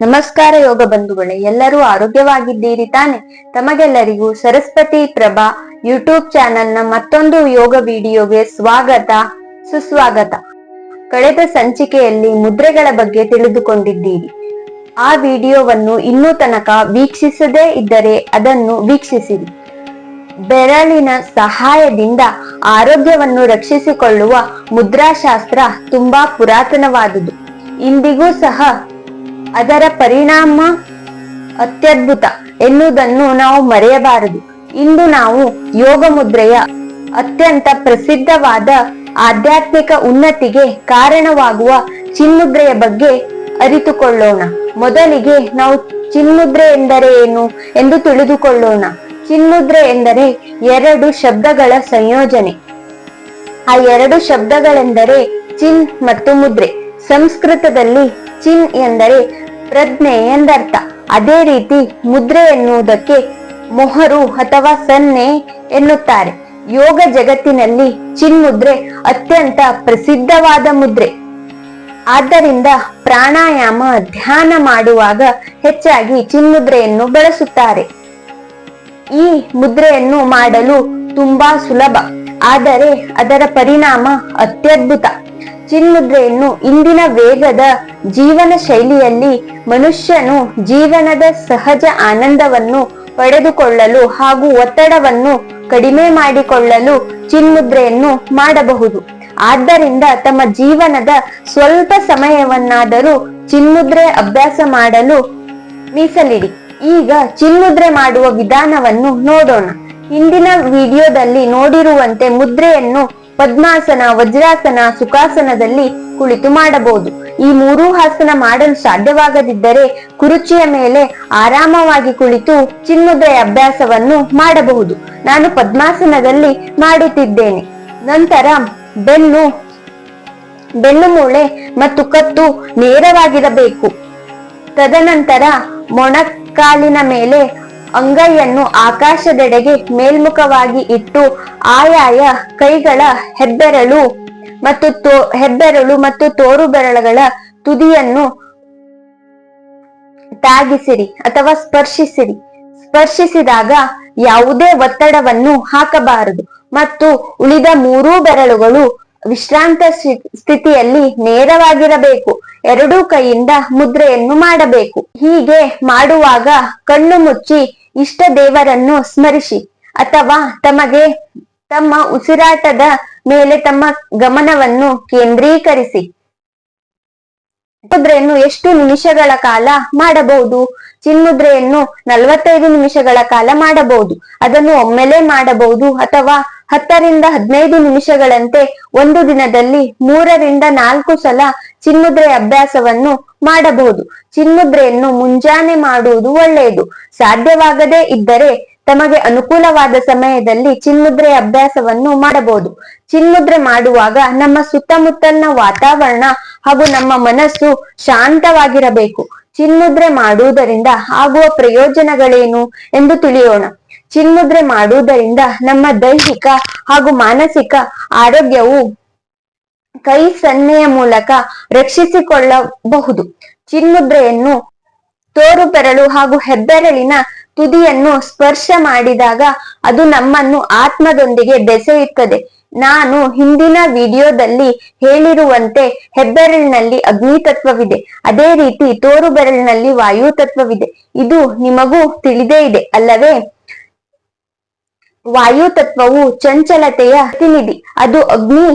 ನಮಸ್ಕಾರ ಯೋಗ ಬಂಧುಗಳೇ, ಎಲ್ಲರೂ ಆರೋಗ್ಯವಾಗಿದ್ದೀರಿ ತಾನೆ? ತಮಗೆಲ್ಲರಿಗೂ ಸರಸ್ವತಿ ಪ್ರಭಾ ಯೂಟ್ಯೂಬ್ ಚಾನೆಲ್ನ ಮತ್ತೊಂದು ಯೋಗ ವಿಡಿಯೋಗೆ ಸ್ವಾಗತ, ಸುಸ್ವಾಗತ. ಕಳೆದ ಸಂಚಿಕೆಯಲ್ಲಿ ಮುದ್ರೆಗಳ ಬಗ್ಗೆ ತಿಳಿದುಕೊಂಡಿದ್ದೀರಿ. ಆ ವಿಡಿಯೋವನ್ನು ಇನ್ನೂ ತನಕ ವೀಕ್ಷಿಸದೇ ಇದ್ದರೆ ಅದನ್ನು ವೀಕ್ಷಿಸಿರಿ. ಬೆರಳಿನ ಸಹಾಯದಿಂದ ಆರೋಗ್ಯವನ್ನು ರಕ್ಷಿಸಿಕೊಳ್ಳುವ ಮುದ್ರಾಶಾಸ್ತ್ರ ತುಂಬಾ ಪುರಾತನವಾದುದು. ಇಂದಿಗೂ ಸಹ ಅದರ ಪರಿಣಾಮ ಅತ್ಯದ್ಭುತ ಎನ್ನುವುದನ್ನು ನಾವು ಮರೆಯಬಾರದು. ಇಂದು ನಾವು ಯೋಗ ಮುದ್ರೆಯ ಅತ್ಯಂತ ಪ್ರಸಿದ್ಧವಾದ ಆಧ್ಯಾತ್ಮಿಕ ಉನ್ನತಿಗೆ ಕಾರಣವಾಗುವ ಚಿನ್ಮುದ್ರೆಯ ಬಗ್ಗೆ ಅರಿತುಕೊಳ್ಳೋಣ. ಮೊದಲಿಗೆ ನಾವು ಚಿನ್ಮುದ್ರೆ ಎಂದರೆ ಏನು ಎಂದು ತಿಳಿದುಕೊಳ್ಳೋಣ. ಚಿನ್ಮುದ್ರೆ ಎಂದರೆ ಎರಡು ಶಬ್ದಗಳ ಸಂಯೋಜನೆ. ಆ ಎರಡು ಶಬ್ದಗಳೆಂದರೆ ಚಿನ್ ಮತ್ತು ಮುದ್ರೆ. ಸಂಸ್ಕೃತದಲ್ಲಿ ಚಿನ್ ಎಂದರೆ ಪ್ರಜ್ಞೆ ಎಂದರ್ಥ. ಅದೇ ರೀತಿ ಮುದ್ರೆ ಎನ್ನುವುದಕ್ಕೆ ಮೊಹರು ಅಥವಾ ಸನ್ನೆ ಎನ್ನುತ್ತಾರೆ. ಯೋಗ ಜಗತ್ತಿನಲ್ಲಿ ಚಿನ್ಮುದ್ರೆ ಅತ್ಯಂತ ಪ್ರಸಿದ್ಧವಾದ ಮುದ್ರೆ. ಆದ್ದರಿಂದ ಪ್ರಾಣಾಯಾಮ ಧ್ಯಾನ ಮಾಡುವಾಗ ಹೆಚ್ಚಾಗಿ ಚಿನ್ಮುದ್ರೆಯನ್ನು ಬಳಸುತ್ತಾರೆ. ಈ ಮುದ್ರೆಯನ್ನು ಮಾಡಲು ತುಂಬಾ ಸುಲಭ, ಆದರೆ ಅದರ ಪರಿಣಾಮ ಅತ್ಯದ್ಭುತ. ಚಿನ್ಮುದ್ರೆಯನ್ನು ಇಂದಿನ ವೇಗದ ಜೀವನ ಶೈಲಿಯಲ್ಲಿ ಮನುಷ್ಯನು ಜೀವನದ ಸಹಜ ಆನಂದವನ್ನು ಪಡೆದುಕೊಳ್ಳಲು ಹಾಗೂ ಒತ್ತಡವನ್ನು ಕಡಿಮೆ ಮಾಡಿಕೊಳ್ಳಲು ಚಿನ್ಮುದ್ರೆಯನ್ನು ಮಾಡಬಹುದು. ಆದ್ದರಿಂದ ತಮ್ಮ ಜೀವನದ ಸ್ವಲ್ಪ ಸಮಯವನ್ನಾದರೂ ಚಿನ್ಮುದ್ರೆ ಅಭ್ಯಾಸ ಮಾಡಲು ಮೀಸಲಿಡಿ. ಈಗ ಚಿನ್ಮುದ್ರೆ ಮಾಡುವ ವಿಧಾನವನ್ನು ನೋಡೋಣ. ಹಿಂದಿನ ವಿಡಿಯೋದಲ್ಲಿ ನೋಡಿರುವಂತೆ ಮುದ್ರೆಯನ್ನು ಪದ್ಮಾಸನ, ವಜ್ರಾಸನ, ಸುಖಾಸನದಲ್ಲಿ ಕುಳಿತು ಮಾಡಬಹುದು. ಈ ಮೂರೂ ಆಸನ ಮಾಡಲು ಸಾಧ್ಯವಾಗದಿದ್ದರೆ ಕುರುಚಿಯ ಮೇಲೆ ಆರಾಮವಾಗಿ ಕುಳಿತು ಚಿನ್ಮುದ್ರೆಯ ಅಭ್ಯಾಸವನ್ನು ಮಾಡಬಹುದು. ನಾನು ಪದ್ಮಾಸನದಲ್ಲಿ ಮಾಡುತ್ತಿದ್ದೇನೆ. ನಂತರ ಬೆನ್ನು ಬೆನ್ನು ಮೂಳೆ ಮತ್ತು ಕತ್ತು ನೇರವಾಗಿರಬೇಕು. ತದನಂತರ ಮೊಣಕಾಲಿನ ಮೇಲೆ ಅಂಗೈಯನ್ನು ಆಕಾಶದೆಡೆಗೆ ಮೇಲ್ಮುಖವಾಗಿ ಇಟ್ಟು ಆಯಾಯ ಕೈಗಳ ಹೆಬ್ಬೆರಳು ಮತ್ತು ತೋ, ಹೆಬ್ಬೆರಳು ಮತ್ತು ತೋರು ಬೆರಳುಗಳ ತುದಿಯನ್ನು ತಾಗಿಸಿರಿ ಅಥವಾ ಸ್ಪರ್ಶಿಸಿರಿ. ಸ್ಪರ್ಶಿಸಿದಾಗ ಯಾವುದೇ ಒತ್ತಡವನ್ನು ಹಾಕಬಾರದು ಮತ್ತು ಉಳಿದ ಮೂರೂ ಬೆರಳುಗಳು ವಿಶ್ರಾಂತ ಸ್ಥಿ- ಸ್ಥಿತಿಯಲ್ಲಿ ನೇರವಾಗಿರಬೇಕು. ಎರಡೂ ಕೈಯಿಂದ ಮುದ್ರೆಯನ್ನು ಮಾಡಬೇಕು. ಹೀಗೆ ಮಾಡುವಾಗ ಕಣ್ಣು ಮುಚ್ಚಿ ಇಷ್ಟ ದೇವರನ್ನು ಸ್ಮರಿಸಿ. ಅಥವಾ ತಮಗೆ ತಮ್ಮ ಉಸಿರಾಟದ ಮೇಲೆ ತಮ್ಮ ಗಮನವನ್ನು ಕೇಂದ್ರೀಕರಿಸಿ. ಮುದ್ರೆಯನ್ನು ಎಷ್ಟು ನಿಮಿಷಗಳ ಕಾಲ ಮಾಡಬಹುದು? ಚಿನ್ಮುದ್ರೆಯನ್ನು ನಲವತ್ತೈದು ನಿಮಿಷಗಳ ಕಾಲ ಮಾಡಬಹುದು. ಅದನ್ನು ಒಮ್ಮೆಲೆ ಮಾಡಬಹುದು ಅಥವಾ ಹತ್ತರಿಂದ ಹದಿನೈದು ನಿಮಿಷಗಳಂತೆ ಒಂದು ದಿನದಲ್ಲಿ ಮೂರರಿಂದ ನಾಲ್ಕು ಸಲ ಚಿನ್ಮುದ್ರೆ ಅಭ್ಯಾಸವನ್ನು ಮಾಡಬಹುದು. ಚಿನ್ಮುದ್ರೆಯನ್ನು ಮುಂಜಾನೆ ಮಾಡುವುದು ಒಳ್ಳೆಯದು. ಸಾಧ್ಯವಾಗದೇ ಇದ್ದರೆ ತಮಗೆ ಅನುಕೂಲವಾದ ಸಮಯದಲ್ಲಿ ಚಿನ್ಮುದ್ರೆ ಅಭ್ಯಾಸವನ್ನು ಮಾಡಬಹುದು. ಚಿನ್ಮುದ್ರೆ ಮಾಡುವಾಗ ನಮ್ಮ ಸುತ್ತಮುತ್ತಲಿನ ವಾತಾವರಣ ಹಾಗೂ ನಮ್ಮ ಮನಸ್ಸು ಶಾಂತವಾಗಿರಬೇಕು. ಚಿನ್ಮುದ್ರೆ ಮಾಡುವುದರಿಂದ ಆಗುವ ಪ್ರಯೋಜನಗಳೇನು ಎಂದು ತಿಳಿಯೋಣ. ಚಿನ್ಮುದ್ರೆ ಮಾಡುವುದರಿಂದ ನಮ್ಮ ದೈಹಿಕ ಹಾಗೂ ಮಾನಸಿಕ ಆರೋಗ್ಯವು ಕೈ ಸನ್ನೆಯ ಮೂಲಕ ರಕ್ಷಿಸಿಕೊಳ್ಳಬಹುದು. ಚಿನ್ಮುದ್ರೆಯನ್ನು ತೋರು ಬೆರಳು ಹಾಗೂ ಹೆಬ್ಬೆರಳಿನ ತುದಿಯನ್ನು ಸ್ಪರ್ಶ ಮಾಡಿದಾಗ ಅದು ನಮ್ಮನ್ನು ಆತ್ಮದೊಂದಿಗೆ ಬೆಸೆಯುತ್ತದೆ. ನಾನು ಹಿಂದಿನ ವಿಡಿಯೋದಲ್ಲಿ ಹೇಳಿರುವಂತೆ ಹೆಬ್ಬೆರಳಿನಲ್ಲಿ ಅಗ್ನಿ ತತ್ವವಿದೆ ಅದೇ ರೀತಿ ತೋರು ಬೆರಳಿನಲ್ಲಿ ವಾಯು ತತ್ವವಿದೆ ಇದು ನಿಮಗೂ ತಿಳಿದೇ ಇದೆ ಅಲ್ಲವೇ? ವಾಯು ತತ್ವವು ಚಂಚಲತೆಯ ಪ್ರತಿನಿಧಿ. ಅದು ಅಗ್ನಿ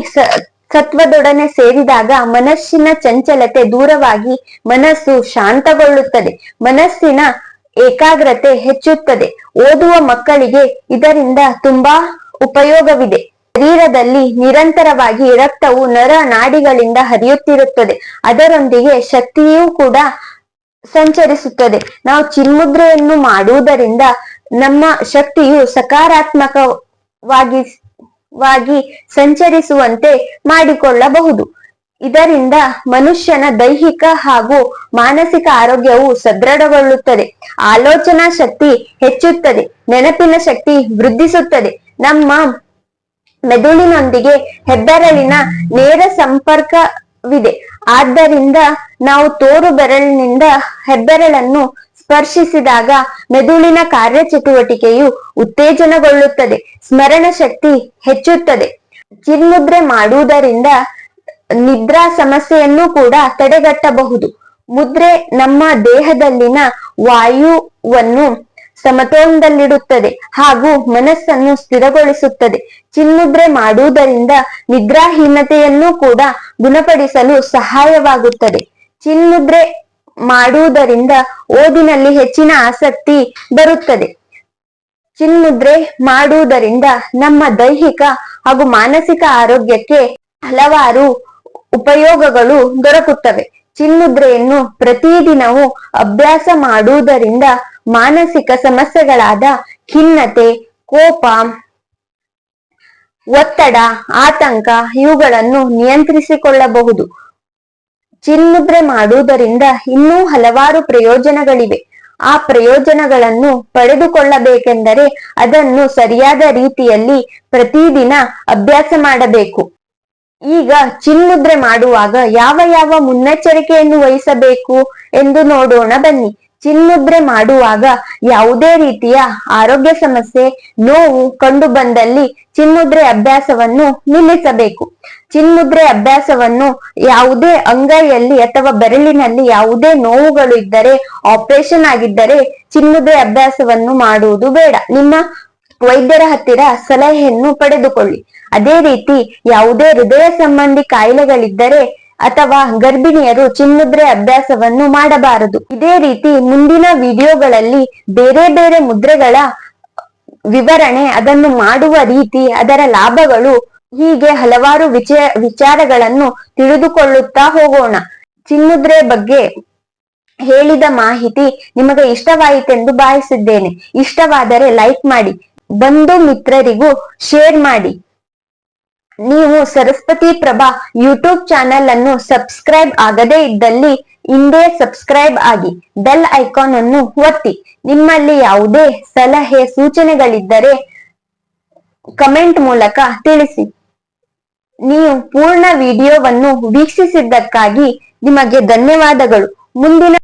ಸತ್ವದೊಡನೆ ಸೇರಿದಾಗ ಮನಸ್ಸಿನ ಚಂಚಲತೆ ದೂರವಾಗಿ ಮನಸ್ಸು ಶಾಂತಗೊಳ್ಳುತ್ತದೆ. ಮನಸ್ಸಿನ ಏಕಾಗ್ರತೆ ಹೆಚ್ಚುತ್ತದೆ. ಓದುವ ಮಕ್ಕಳಿಗೆ ಇದರಿಂದ ತುಂಬಾ ಉಪಯೋಗವಿದೆ. ಶರೀರದಲ್ಲಿ ನಿರಂತರವಾಗಿ ರಕ್ತವು ನರ ನಾಡಿಗಳಿಂದ ಹರಿಯುತ್ತಿರುತ್ತದೆ. ಅದರೊಂದಿಗೆ ಶಕ್ತಿಯೂ ಕೂಡ ಸಂಚರಿಸುತ್ತದೆ. ನಾವು ಚಿನ್ಮುದ್ರೆಯನ್ನು ಮಾಡುವುದರಿಂದ ನಮ್ಮ ಶಕ್ತಿಯು ಸಕಾರಾತ್ಮಕವಾಗಿ, ವಾಗಿ ಸಂಚರಿಸುವಂತೆ ಮಾಡಿಕೊಳ್ಳಬಹುದು. ಇದರಿಂದ ಮನುಷ್ಯನ ದೈಹಿಕ ಹಾಗೂ ಮಾನಸಿಕ ಆರೋಗ್ಯವು ಸದೃಢಗೊಳ್ಳುತ್ತದೆ. ಆಲೋಚನಾ ಶಕ್ತಿ ಹೆಚ್ಚುತ್ತದೆ. ನೆನಪಿನ ಶಕ್ತಿ ವೃದ್ಧಿಸುತ್ತದೆ. ನಮ್ಮ ಮೆದುಳಿನೊಂದಿಗೆ ಹೆಬ್ಬೆರಳಿನ ನೇರ ಸಂಪರ್ಕವಿದೆ. ಆದ್ದರಿಂದ ನಾವು ತೋರು ಬೆರಳಿನಿಂದ ಹೆಬ್ಬೆರಳನ್ನು ಸ್ಪರ್ಶಿಸಿದಾಗ ಮೆದುಳಿನ ಕಾರ್ಯಚಟುವಟಿಕೆಯು ಉತ್ತೇಜನಗೊಳ್ಳುತ್ತದೆ. ಸ್ಮರಣ ಶಕ್ತಿ ಹೆಚ್ಚುತ್ತದೆ. ಚಿನ್ಮುದ್ರೆ ಮಾಡುವುದರಿಂದ ನಿದ್ರಾ ಸಮಸ್ಯೆಯನ್ನು ಕೂಡ ತಡೆಗಟ್ಟಬಹುದು. ಮುದ್ರೆ ನಮ್ಮ ದೇಹದಲ್ಲಿನ ವಾಯುವನ್ನು ಸಮತೋಲನದಲ್ಲಿಡುತ್ತದೆ ಹಾಗೂ ಮನಸ್ಸನ್ನು ಸ್ಥಿರಗೊಳಿಸುತ್ತದೆ. ಚಿನ್ನುದ್ರೆ ಮಾಡುವುದರಿಂದ ನಿದ್ರಾಹೀನತೆಯನ್ನು ಕೂಡ ಗುಣಪಡಿಸಲು ಸಹಾಯವಾಗುತ್ತದೆ. ಚಿನ್ಮುದ್ರೆ ಮಾಡುವುದರಿಂದ ಓದಿನಲ್ಲಿ ಹೆಚ್ಚಿನ ಆಸಕ್ತಿ ಬರುತ್ತದೆ. ಚಿನ್ಮುದ್ರೆ ಮಾಡುವುದರಿಂದ ನಮ್ಮ ದೈಹಿಕ ಹಾಗೂ ಮಾನಸಿಕ ಆರೋಗ್ಯಕ್ಕೆ ಹಲವಾರು ಉಪಯೋಗಗಳು ದೊರಕುತ್ತವೆ. ಚಿನ್ಮುದ್ರೆಯನ್ನು ಪ್ರತಿದಿನವೂ ಅಭ್ಯಾಸ ಮಾಡುವುದರಿಂದ ಮಾನಸಿಕ ಸಮಸ್ಯೆಗಳಾದ ಖಿನ್ನತೆ, ಕೋಪ, ಒತ್ತಡ, ಆತಂಕ ಇವುಗಳನ್ನು ನಿಯಂತ್ರಿಸಿಕೊಳ್ಳಬಹುದು. ಚಿನ್ಮುದ್ರೆ ಮಾಡುವುದರಿಂದ ಇನ್ನೂ ಹಲವಾರು ಪ್ರಯೋಜನಗಳಿವೆ. ಆ ಪ್ರಯೋಜನಗಳನ್ನು ಪಡೆದುಕೊಳ್ಳಬೇಕೆಂದರೆ ಅದನ್ನು ಸರಿಯಾದ ರೀತಿಯಲ್ಲಿ ಪ್ರತಿದಿನ ಅಭ್ಯಾಸ ಮಾಡಬೇಕು. ಈಗ ಚಿನ್ಮುದ್ರೆ ಮಾಡುವಾಗ ಯಾವ ಯಾವ ಮುನ್ನೆಚ್ಚರಿಕೆಯನ್ನು ವಹಿಸಬೇಕು ಎಂದು ನೋಡೋಣ ಬನ್ನಿ. ಚಿನ್ಮುದ್ರೆ ಮಾಡುವಾಗ ಯಾವುದೇ ರೀತಿಯ ಆರೋಗ್ಯ ಸಮಸ್ಯೆ, ನೋವು ಕಂಡು ಬಂದಲ್ಲಿ ಚಿನ್ಮುದ್ರೆ ಅಭ್ಯಾಸವನ್ನು ನಿಲ್ಲಿಸಬೇಕು. ಚಿನ್ಮುದ್ರೆ ಅಭ್ಯಾಸವನ್ನು ಯಾವುದೇ ಅಂಗೈಯಲ್ಲಿ ಅಥವಾ ಬೆರಳಿನಲ್ಲಿ ಯಾವುದೇ ನೋವುಗಳು ಇದ್ದರೆ ಆಪರೇಷನ್ ಆಗಿದ್ದರೆ ಚಿನ್ಮುದ್ರೆ ಅಭ್ಯಾಸವನ್ನು ಮಾಡುವುದು ಬೇಡ. ನಿಮ್ಮ ವೈದ್ಯರ ಹತ್ತಿರ ಸಲಹೆಯನ್ನು ಪಡೆದುಕೊಳ್ಳಿ. ಅದೇ ರೀತಿ ಯಾವುದೇ ಹೃದಯ ಸಂಬಂಧಿ ಕಾಯಿಲೆಗಳಿದ್ದರೆ ಅಥವಾ ಗರ್ಭಿಣಿಯರು ಚಿನ್ಮುದ್ರೆ ಅಭ್ಯಾಸವನ್ನು ಮಾಡಬಾರದು. ಇದೇ ರೀತಿ ಮುಂದಿನ ವಿಡಿಯೋಗಳಲ್ಲಿ ಬೇರೆ ಬೇರೆ ಮುದ್ರೆಗಳ ವಿವರಣೆ ಅದನ್ನು ಮಾಡುವ ರೀತಿ ಅದರ ಲಾಭಗಳು ಹೀಗೆ ಹಲವಾರು ವಿಚಯ ವಿಚಾರಗಳನ್ನು ತಿಳಿದುಕೊಳ್ಳುತ್ತಾ ಹೋಗೋಣ. ಚಿನ್ಮುದ್ರೆ ಬಗ್ಗೆ ಹೇಳಿದ ಮಾಹಿತಿ ನಿಮಗೆ ಇಷ್ಟವಾಯಿತೆಂದು ಭಾವಿಸಿದ್ದೇನೆ. ಇಷ್ಟವಾದರೆ ಲೈಕ್ ಮಾಡಿ. ಬಂಧು ಮಿತ್ರರಿಗೂ ಶೇರ್ ಮಾಡಿ. ನೀವು ಸರಸ್ವತಿ ಪ್ರಭಾ ಯೂಟ್ಯೂಬ್ ಚಾನೆಲ್ ಅನ್ನು ಸಬ್ಸ್ಕ್ರೈಬ್ ಆಗದೇ ಇದ್ದಲ್ಲಿ ಹಿಂದೆ ಸಬ್ಸ್ಕ್ರೈಬ್ ಆಗಿ ಬೆಲ್ ಐಕಾನ್ ಅನ್ನು ಒತ್ತಿ. ನಿಮ್ಮಲ್ಲಿ ಯಾವುದೇ ಸಲಹೆ, ಸೂಚನೆಗಳಿದ್ದರೆ ಕಮೆಂಟ್ ಮೂಲಕ ತಿಳಿಸಿ. ನೀವು ಪೂರ್ಣ ವಿಡಿಯೋವನ್ನು ವೀಕ್ಷಿಸಿದ್ದಕ್ಕಾಗಿ ನಿಮಗೆ ಧನ್ಯವಾದಗಳು. ಮುಂದಿನ